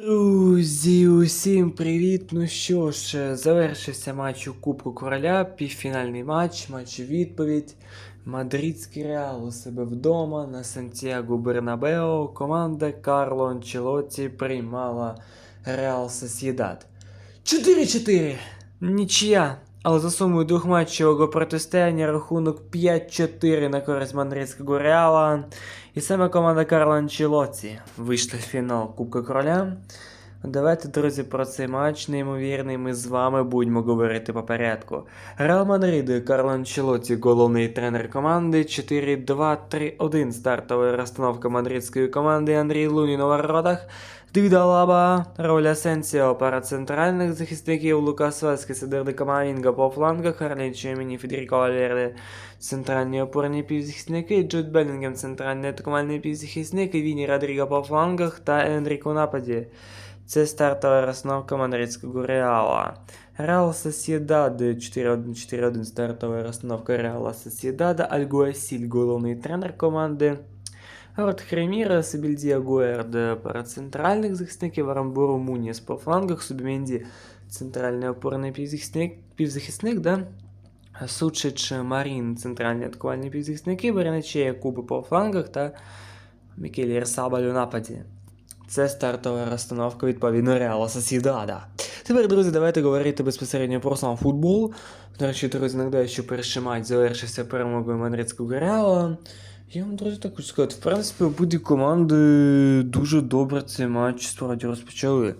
Друзі, усім привіт! Ну що ж, завершився матч у Кубку Короля, півфінальний матч, матч відповідь. Мадридський Реал у себе вдома на Сантьяго Бернабео. Команда Карло Анчелотті приймала Реал Сосєдад. 4-4! Нічия. Але за сумою двохматчевого протистояння рахунок 5-4 на користь Мадридського Реала. І саме команда Карло Анчелоці вийшла в фінал Кубка Короля. Давайте, друзі, про цей матч неймовірний. Ми з вами будемо говорити по порядку. Реал Мадрид, Карло Анчелоті, головний тренер команди. 4-2-3-1 стартова розстановка мадридської команди. Андрій Луні на воротах. Дивіда Лаба, роль Асенсіо, пара центральних захисників, Лукас Васкес і Дерде Камаїнга по флангах, Харлін Чеміні, Федеріко Валерде, центральні опорні півзахисники, Джуд Белінгем, центральний атакувальний півзахисник, і Віні Родріго по флангах та Енрік у нападі. Це стартова розстановка мадридського Реала. Реал Сосєдад 4-1-4-1 стартова розстановка Реала Сосєдада, Альгуасіль, головний тренер команди. Город Хреміра, Сибільдія Гуерд пара центральних захисників, Арамбуру Муніс по флангах, Субіменді центральний опорний півзахисник, півзахисник да? Сучич Марін, центральні атакувальні півзахисники, Беренечея Куби по флангах та Мікелі Рсабаль у нападі. Це стартова розстановка відповідно Реала Сосідада. Тепер, друзі, давайте говорити безпосередньо про сам футбол. До речі, друзі, нагадаю, що перший матч завершився перемогою Мадридського Реала. Я вам, друзі, так сказати, в принципі, обидві команди дуже добре цей матч справді розпочали.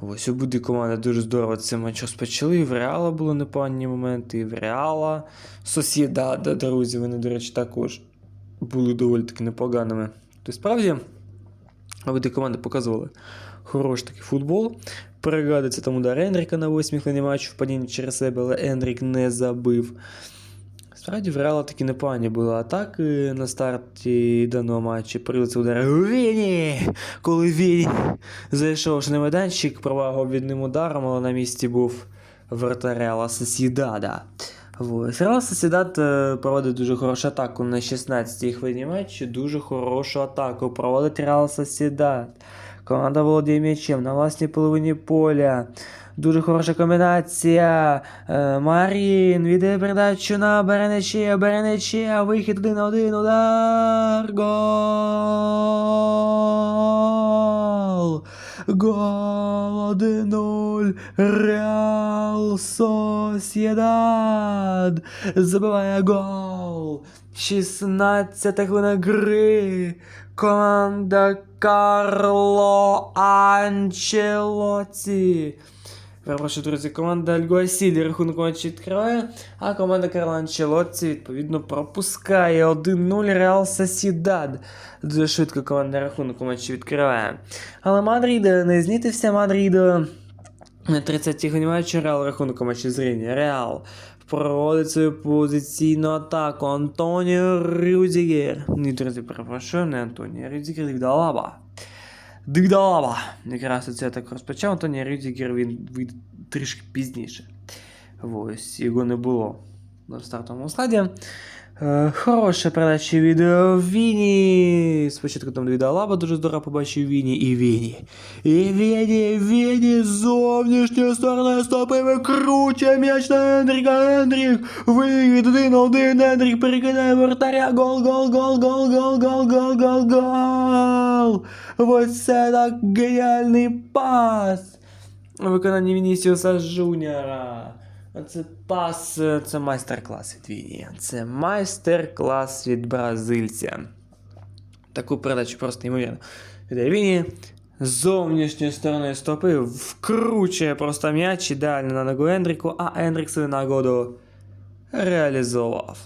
Ось обидві команди дуже здорово цей матч розпочали. І в Реала були непогані моменти, і в Реала. Сосідада, друзі, вони, до речі, також були доволі таки непоганими. Тобто, справді, обидві команди показували хороший такий футбол. Пригадується там удар Енріка на 8 хвилині матчу в падінні через себе, але Енрік не забив. Справді в Реала такі непогані були атаки на старті даного матчу. Прилиця удари Віні! Коли Віні зайшов на майданчик, провагав відним ударом, але на місці був вратар Реала Сосідада. Реал Сосідад е, проводить дуже хорошу атаку на 16-й хвилині матчу. Дуже хорошу атаку проводить Реал Сосідад. Команда володіє м'ячем на власній половині поля. Дуже хороша комбінація. Е, Марін віддає передачу на Беренече, Беренече, вихід один на один, удар. Гол! Гол 1-0. Реал Сосєдад. Забиває гол. 16 хвилина гри. Команда Карло Анчелоті. Перепрошую, друзі, команда Альгуасілі рахунок матчу відкриває, а команда Карло Анчелотті, відповідно, пропускає 1-0 Реал Сосідад. Дуже швидко команда рахунок матчі відкриває. Але Мадрид не знітився Мадрид. На 30-й хвилині Реал рахунок матчі зрівнює. Реал проводить свою позиційну атаку. Антоніо Рюдігер. Ні, друзі, перепрошую, не Антоніо Рюдігер, Дігдалаба. Дигдалаба. Якраз це так розпочав. Антоніо Рюдігер він вийде трішки пізніше. Ось, його не було на стартовому складі. Е, Хороша передача від е, Віні. Спочатку там від Алаба дуже здорово побачив Віні і Віні. І Віні, Віні, зовнішня сторона стопи викручує м'яч на Ендріка. Ендрік, вивід один один, Ендрік перекидає вратаря. Гол, гол, гол, гол, гол, гол, гол, гол, гол. Ось це так геніальний пас. У виконанні Вінісіуса Жуніора. Це пас, е, це майстер-клас від Віні. Це майстер-клас від бразильця. Таку передачу просто неймовірно. Віддає Віні. З зовнішньої сторони стопи вкручує просто м'яч ідеально на ногу Ендріку, а Ендрік свою нагоду реалізував.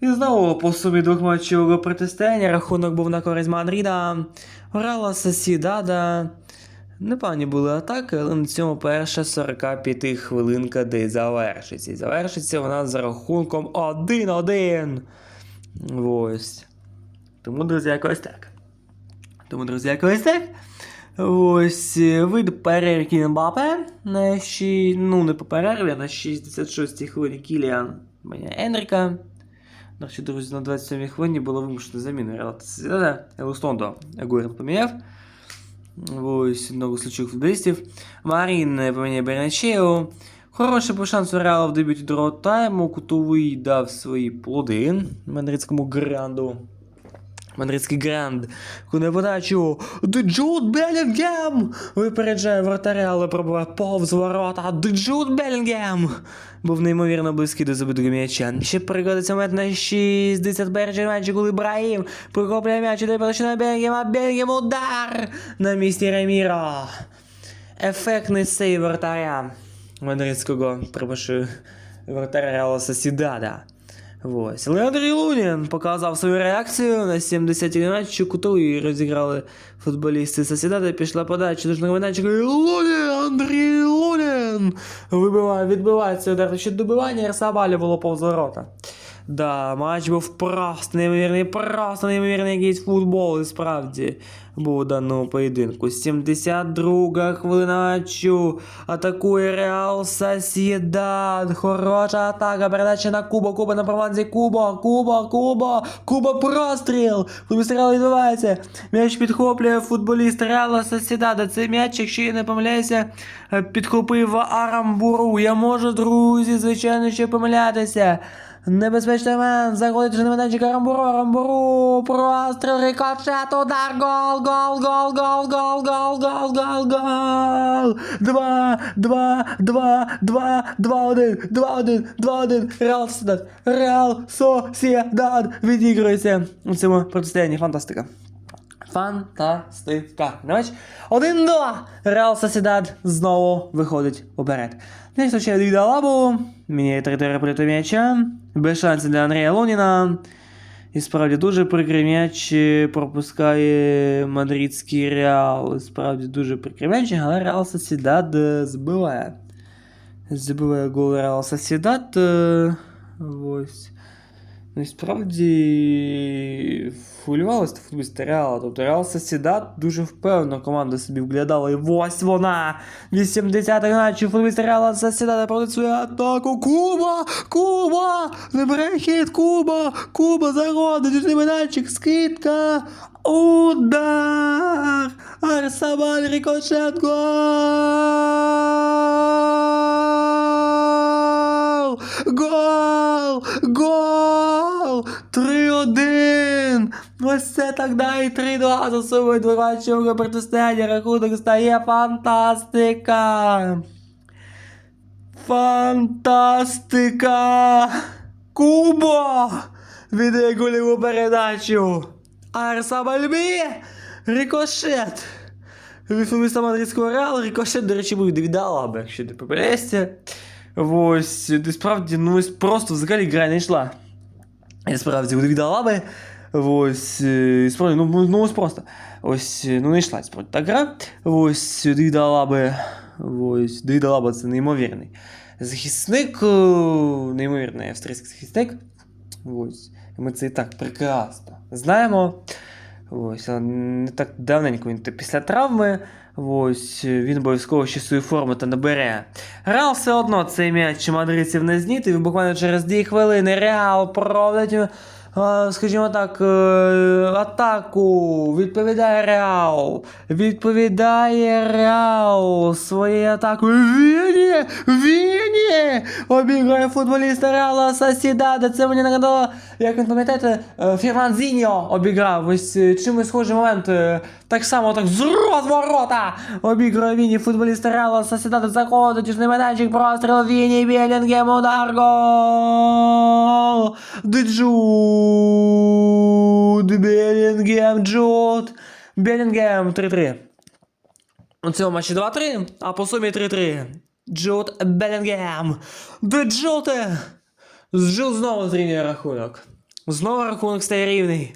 І знову по сумі двохматчевого протистояння рахунок був на користь Мадрида. Грала Сосідада. Непогані були атаки, але на цьому перша 45 хвилинка десь завершиться. І завершиться вона за рахунком 1-1. Ось. Тому, друзі, якось так. Тому, друзі, якось так. Ось вид перерві Мбапе на ші... ну не по перерві, а на 66-й хвилині Кіліан Енріка. Речі, друзі, на 27-й хвилині було вимушено заміну Реалта Елустондо Агуєр поміняв. Ось з ключових футболістів. Марін поміняє Берначео. Хороший по шансу Реала в дебюті другого тайму. Кутовий дав свої плоди мадридському гранду. Мадридський гранд. Куди подачу. Джуд Белінгем! Випереджає вратаря, але пробиває повз ворота. Джуд Белінгем! Був неймовірно близький до забитого м'яча. Ще пригодиться момент на 61 матчі, коли Ібраїм прихоплює м'яч, іде починає Белінгем, а Белінгем удар на місці Реміро. Ефектний сейв вратаря мадридського, припишу, вратаря Реала Сосідада. Ось. Леандрій Лунін показав свою реакцію на 70-й матчі кутовий розіграли футболісти Сосідада, пішла подача до майданчика. Лунін, Андрій Лунін! Вибиває, відбивається удар ще добивання, Арсабалі було повз ворота. Да, матч був просто неймовірний, просто неймовірний якийсь футбол, і справді був у даному поєдинку. 72 хвилина матчу. Атакує Реал Сосєдад. Хороша атака. Передача на Кубо. Куба на прованзі. Кубо. Кубо. Кубо. Кубо простріл. Футболіст Реал відбувається. М'яч підхоплює футболіст Реала Сосєдада. Цей м'яч, якщо я не помиляюся, підхопив Арамбуру. Я можу, друзі, звичайно, ще помилятися. Небезпечний момент, заходить на майданчик Рамбуру, Рамбуру, простріл, рикошет, удар, гол, гол, гол, гол, гол, гол, гол, гол, гол. Два, два, два, два, два, один, два, один, два, один. Реал Сосідад, Реал Сосідад відігрується у цьому протистоянні. Фантастика. Фантастика. Матч 1-2. Реал Сосідад знову виходить уперед. Не случає від Алабу. Міняє територію політу м'яча. Без шансів для Андрія Луніна. І справді дуже прикрий м'яч е, пропускає мадридський Реал. І Справді дуже прикрий м'яч, але Реал Сосідад е, збиває. Гол Реал Сосідад. е, Ось. Ну і справді хвилювалися футболісти Реала. Тобто Реал Сосідат дуже впевнено команда собі вглядала. І ось вона! 80-й матчі футболісти Реала Сосідата проводить свою атаку. Куба! Куба! Забирає хід! Куба! Куба заходить! Дужний майданчик! Скидка! Удар! Арсабаль рикошет! Гол! Гол! Гол! 3-1! Ось це так далі 3-2 за собою двочого протистояння. Рахунок стає фантастика! Фантастика! Кубо! Віде гольову передачу! Арсабальбі! Рикошет! Футболіста мадридського реалу, рикошет, до речі, був від Алаби, якщо ти попадаєшся. Ось, де справді, ну ось просто взагалі гра не йшла. І справді у Давіда Алаби. Ось, е, справді, ну, ну ось просто. Ось, е, ну не йшла справді та гра. Ось, Давіда Ось, Давід Алаба це неймовірний. Захисник, е, неймовірний австрійський захисник. Ось. Ми це і так прекрасно знаємо. Ось, не так давненько він після травми. Ось, він обов'язково ще свою форму та набере. Реал все одно цей м'яч мадридців не знітив. Буквально через 2 хвилини Реал проводить, скажімо так, е, атаку. Відповідає Реал. Відповідає Реал своєю атакою. Віні! Віні! Обіграє футболіста Реала Сосідада. Це мені нагадало, як ви пам'ятаєте, е, Фернандзіньо обіграв. Ось е, чимось схожий момент. Так само, так з розворота обіграє Віні футболіста Реала Сосідада. Заходить у майданчик, простріл Віні, Белінгем, удар, гол! Джуд, Белінгем, Джуд, Белінгем, 3-3. У цьому матчі 2-3, а по сумі 3-3. Джуд Белінгем. Де Джуте? Джуд знову зрівнює рахунок. Знову рахунок стає рівний.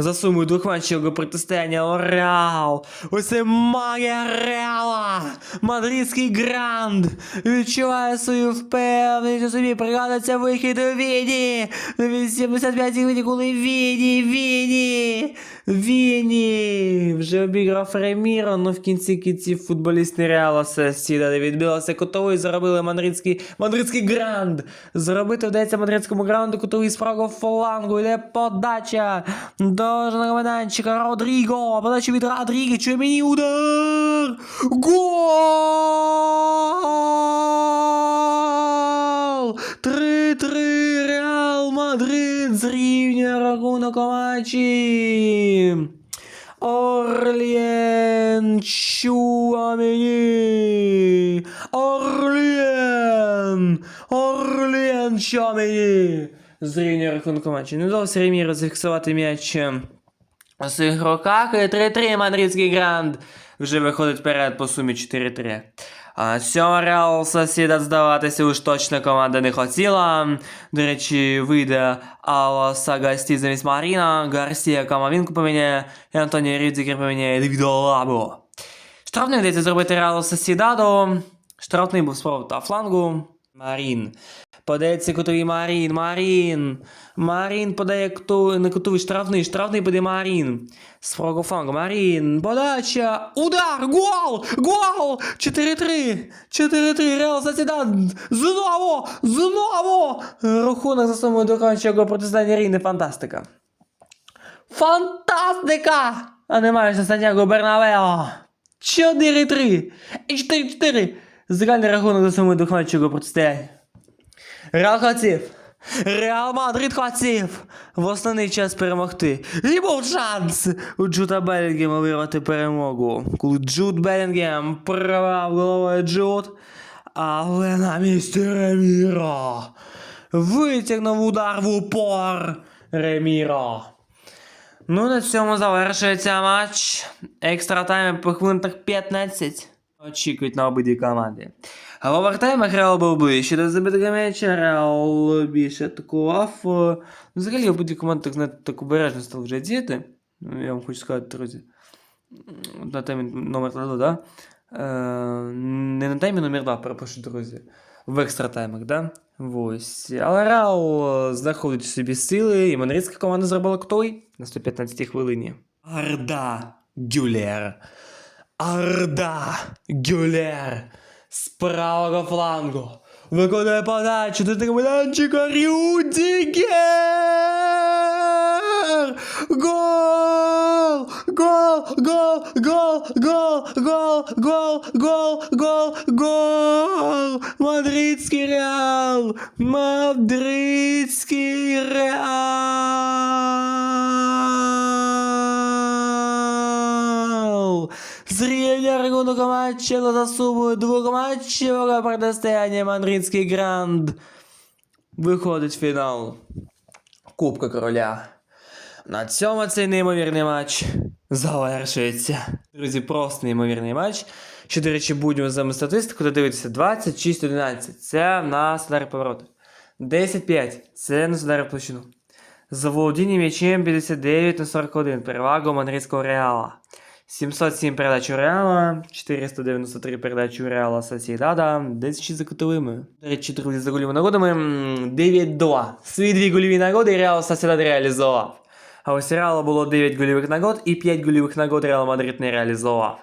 За сумою двохматчевого протистояння Реал. Оце магія Реала. Мадридський гранд. Відчуває свою впевненість у собі. Пригадується вихід у Віді. 85 хвилині, коли Віді, Віді. Віні! Вже обіграв Реміро, ну в кінці кінців футболісти Реала Сесіда відбилося кутовий, заробили мадридський, мадридський гранд. Зробити вдається мадридському гранду кутовий з правого флангу. Йде подача до майданчика Родріго. Подача від Родріго. Чумені удар! Гол! Матчі. Орлєн Чуамені! Орлєн! Орлєн Чуамені! Зрівнює рахунок у матчі. Не вдалося Ремі розфіксувати м'яч е, у своїх руках. 3-3 мадридський гранд вже виходить вперед по сумі 4-3. А цього Реал Сосідат здаватися уж точно команда не хотіла. До речі, вийде Алоса Сагасті замість Маріна, Гарсія Камавінку поміняє, і Антоні Рідзікер поміняє Девідо Лабо. Штрафний йдеться зробити Реалу Сосідаду. Штрафний був справа та флангу. Марін. Подається кутовий Марін, Марін. Марін подає куту, не кутовий штрафний, штрафний буде Марін. З правого Марін. Подача. Удар! Гол! Гол! 4-3! 4-3! Реал Сосідад! Знову! Знову! Рахунок за сумою докончого протистояння Ріни. Фантастика. Фантастика! А немає ще Сантьяго Бернавео. 4-3 і 4-4. Загальний рахунок за сумою докончого протистояння. Реал хотів. Реал Мадрид хотів в основний час перемогти. І був шанс у Джуда Белінгема вирвати перемогу. Коли Джуд Белінгем провав головою Джуд, але на місці Реміро витягнув удар в упор Реміро. Ну, на цьому завершується матч. Екстра тайм по хвилинах 15. Очікують на обидві команди. В овертаймах Реал був ближче до забитого м'яча, Реал більше атакував. Е, Взагалі обидві команди так, знаєте, так обережно стали вже діяти. Ну, Я вам хочу сказати, друзі. На темі номер 2, да? Е, не на темі номер 2, перепрошую, друзі. В екстра таймах, да? Ось. Але Реал знаходить в собі сили, і мадридська команда зробила той на 115 хвилині. Арда Гюлер. Арда Гюлер з правого флангу. Виконує подачу до термінанчика Рюдігер! Гол! Гол! Гол! Гол! Гол! Гол! Гол! Гол! Гол! Гол! Мадридський Реал! Мадридський Реал! Зрівня рахунок матча за сумою двох матчів протистояння Гранд. Виходить в фінал Кубка Короля. На цьому цей неймовірний матч завершується. Друзі, просто неймовірний матч. Що, до речі, будемо за статистику, то дивитися 26-11. Це на удари повороту. 10-5. Це на в площину. Заволодіння м'ячем 59 на 41. Перевага у Реала. 707 передач у Реала, 493 передачі у Реала Сосідада, 10 за кутовими. До речі, друзі, за гольовими нагодами 9-2. Свої дві гольові нагоди Реал Сосідад реалізував. А ось Реала було 9 гольових нагод і 5 гольових нагод Реал Мадрид не реалізував.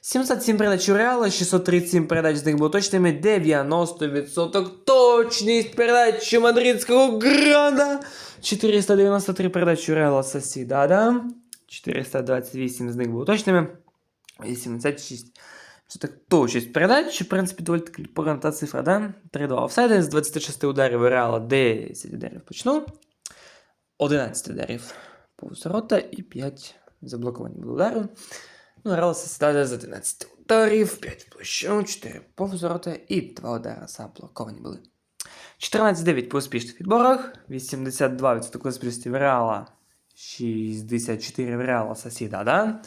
707 передач у Реала, 637 передач з них було точними, 90% точність передач у мадридського гранда. 493 передачі у Реала Сосідада. 428 з них було точними. 86. Це так точність передач, в принципі, доволі таки та цифра, да? 3-2 офсайди, з 26 ударів Реала 10 ударів почну. 11 ударів повз ворота і 5 заблоковані були удари. Ну, Реал Сосідада з 11 ударів, 5 в площу, 4 повз ворота і 2 удари заблоковані були. 14-9 по успішних відборах, 82% успішності в Реала, 64 в Реала Сосідада,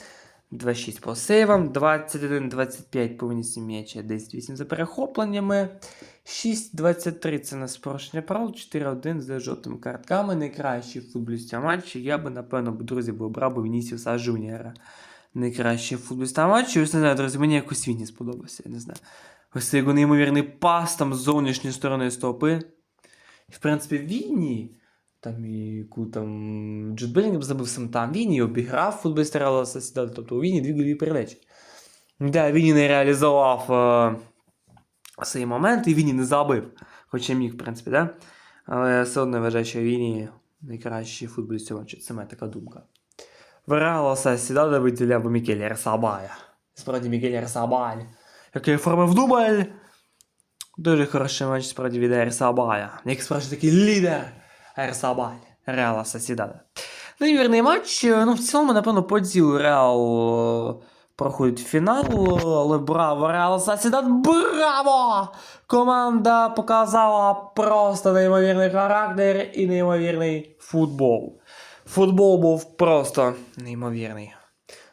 26 по сейвам, 21-25 по винесенню м'яча, 10-8 за перехопленнями, 6-23 це на спорушення правил, 4-1 за жовтими картками. Найкращий футболіст матчі. Я би, напевно, друзі, би обрав би Вінісіуса Жуніора. Найкращий футболіст матчі. Ось не знаю, друзі, мені якось він не сподобався, я не знаю. Ось цей його неймовірний пас там з зовнішньої сторони стопи. В принципі, Вінні Там і яку там Джуд Белінгем забив сам там. Він і обіграв футболіста Реала Сосідада, тобто у Віні дві голі передачі. Да, Віні не реалізував е, момент, і Віні не забив. Хоча міг, в принципі, да? Але все одно вважаю, що Віні найкращий футболіст цього матчу. Це моя така думка. В Реала Сосідада виділяв Мікелі Ресабая. Справді Мікелі Ресабаль, який оформив дубль. Дуже хороший матч справді від Ерсабая. Як справді такий лідер Ерсабаль. Реала Сосідада. Неймовірний матч. Ну, в цілому, напевно, по ділу Реал е, проходить фінал, але браво, Реал Сосідад, браво! Команда показала просто неймовірний характер і неймовірний футбол. Футбол був просто неймовірний.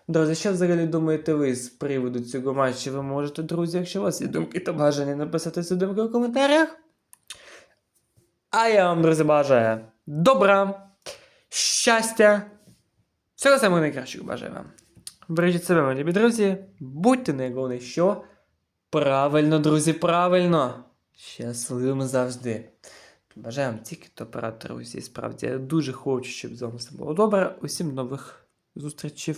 Друзі, що взагалі думаєте ви з приводу цього матчу? Ви можете, друзі, якщо у вас є думки та бажання написати ці думки у коментарях. А я вам, друзі, бажаю добра, щастя, всього самого найкращого бажаю вам. Бережіть себе, мої любі друзі, будьте найголовніше, що правильно, друзі, правильно. Щасливим завжди. Бажаю вам тільки добра, друзі. Справді, я дуже хочу, щоб з вами все було добре. Усім нових зустрічей.